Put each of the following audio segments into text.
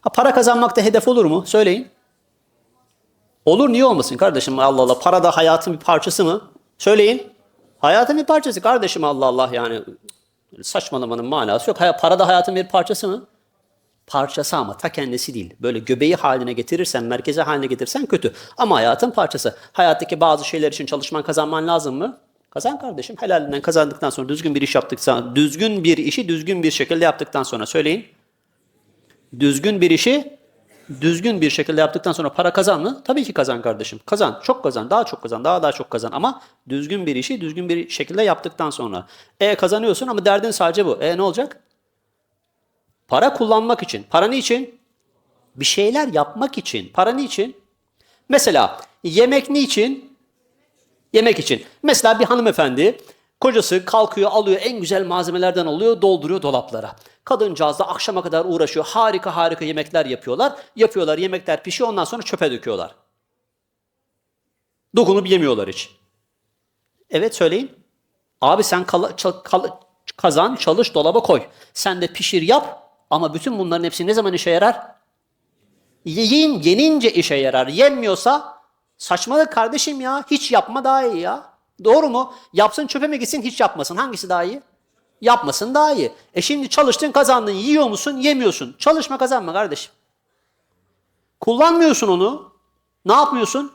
Ha, para kazanmakta hedef olur mu? Söyleyin. Olur niye olmasın kardeşim Allah Allah. Para da hayatın bir parçası mı? Söyleyin. Hayatın bir parçası kardeşim Allah Allah yani. Saçmalamanın manası yok. Para da hayatın bir parçası mı? Parçası ama ta kendisi değil. Böyle göbeği haline getirirsen, merkeze haline getirirsen kötü. Ama hayatın parçası. Hayattaki bazı şeyler için çalışman, kazanman lazım mı? Kazan kardeşim. Helalinden kazandıktan sonra, düzgün bir iş yaptıktan, düzgün bir işi düzgün bir şekilde yaptıktan sonra söyleyin. Düzgün bir işi düzgün bir şekilde yaptıktan sonra para kazan mı? Tabii ki kazan kardeşim. Kazan. Çok kazan. Daha çok kazan. Daha daha çok kazan. Ama düzgün bir işi düzgün bir şekilde yaptıktan sonra. E kazanıyorsun ama derdin sadece bu. E ne olacak? Para kullanmak için. Para niçin? Bir şeyler yapmak için. Para niçin? Mesela yemek niçin? Yemek için. Mesela bir hanımefendi kocası kalkıyor alıyor en güzel malzemelerden alıyor dolduruyor dolaplara. Kadıncağız da akşama kadar uğraşıyor. Harika harika yemekler yapıyorlar. Yapıyorlar yemekler pişiyor ondan sonra çöpe döküyorlar. Dokunup yemiyorlar hiç. Evet söyleyin. Abi sen kala- çal- kal- kazan, çalış, dolaba koy. Sen de pişir yap ama bütün bunların hepsi ne zaman işe yarar? Yiyin, yenince işe yarar. Yenmiyorsa saçmalık kardeşim ya. Hiç yapma daha iyi ya. Doğru mu? Yapsın çöpe mi gitsin hiç yapmasın. Hangisi daha iyi? Yapmasın daha iyi. E şimdi çalıştın kazandın yiyor musun? Yemiyorsun. Çalışma kazanma kardeşim. Kullanmıyorsun onu. Ne yapmıyorsun?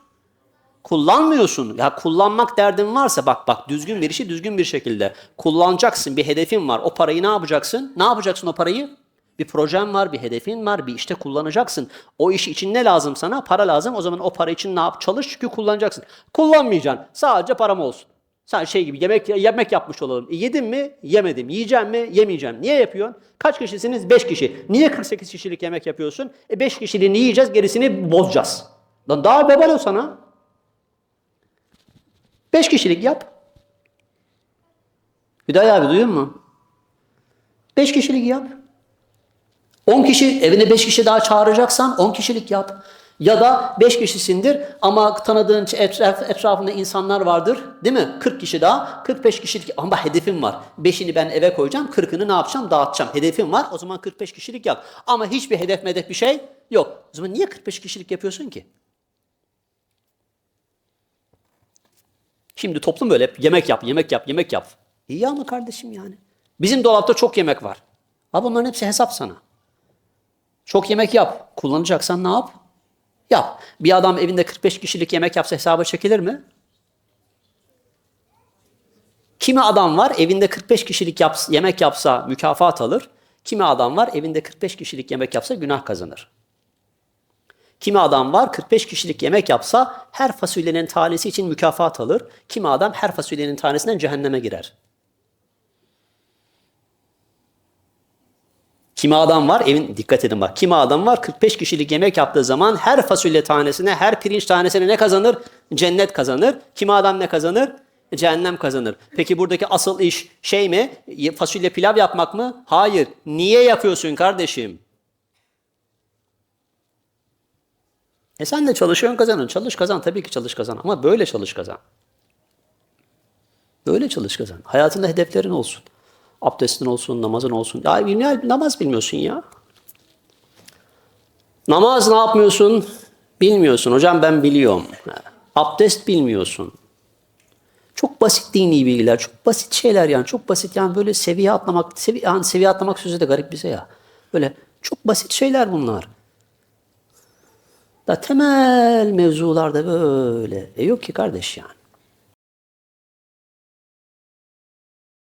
Kullanmıyorsun. Ya kullanmak derdin varsa bak bak düzgün bir işi düzgün bir şekilde kullanacaksın. Bir hedefin var. O parayı ne yapacaksın? Ne yapacaksın o parayı? Bir projen var, bir hedefin var, bir işte kullanacaksın. O iş için ne lazım sana? Para lazım. O zaman o para için ne yap? Çalış çünkü kullanacaksın. Kullanmayacaksın. Sadece param olsun. Sen şey gibi yemek yemek yapmış olalım. E, yedim mi? Yemedim. Yiyeceğim mi? Yemeyeceğim. Niye yapıyorsun? Kaç kişisiniz? 5 kişi. Niye 48 kişilik yemek yapıyorsun? E 5 kişiliğini yiyeceğiz, gerisini bozacağız. Lan daha bebel o sana. 5 kişilik yap. Hüdayi abi duyuyor musun? 5 kişilik yap. 10 kişi evine 5 kişi daha çağıracaksan 10 kişilik yap. Ya da 5 kişisindir ama tanıdığın etraf, etrafında insanlar vardır değil mi? 40 kişi daha 45 kişilik ama hedefim var. 5'ini ben eve koyacağım 40'ını ne yapacağım dağıtacağım. Hedefim var o zaman 45 kişilik yap. Ama hiçbir hedef medef bir şey yok. O zaman niye 45 kişilik yapıyorsun ki? Şimdi toplum böyle yemek yap, yemek yap, yemek yap. İyi ama kardeşim yani. Bizim dolapta çok yemek var. Abi bunların hepsi hesap sana. Çok yemek yap. Kullanacaksan ne yap? Yap. Bir adam evinde 45 kişilik yemek yapsa hesaba çekilir mi? Kimi adam var evinde 45 kişilik yaps- yemek yapsa mükafat alır. Kimi adam var evinde 45 kişilik yemek yapsa günah kazanır. Kimi adam var 45 kişilik yemek yapsa her fasulyenin tanesi için mükafat alır. Kimi adam her fasulyenin tanesinden cehenneme girer. Kimi adam var evin dikkat edin bak. Kimi adam var 45 kişilik yemek yaptığı zaman her fasulye tanesine, her pirinç tanesine ne kazanır? Cennet kazanır. Kimi adam ne kazanır? Cehennem kazanır. Peki buradaki asıl iş şey mi? Fasulye pilav yapmak mı? Hayır. Niye yapıyorsun kardeşim? E sen de çalışıyorsun kazanın. Çalış kazan. Tabii ki çalış kazan. Ama böyle çalış kazan. Böyle çalış kazan. Hayatında hedeflerin olsun. Abdestin olsun, namazın olsun. Ya, ya namaz bilmiyorsun ya. Namaz ne yapmıyorsun? Bilmiyorsun. Hocam ben biliyorum. Abdest bilmiyorsun. Çok basit dini bilgiler, çok basit şeyler yani. Çok basit yani böyle seviye atlamak, sevi yani seviye atlamak sözü de garip bize ya. Böyle çok basit şeyler bunlar. Da temel mevzularda böyle. E yok ki kardeş yani.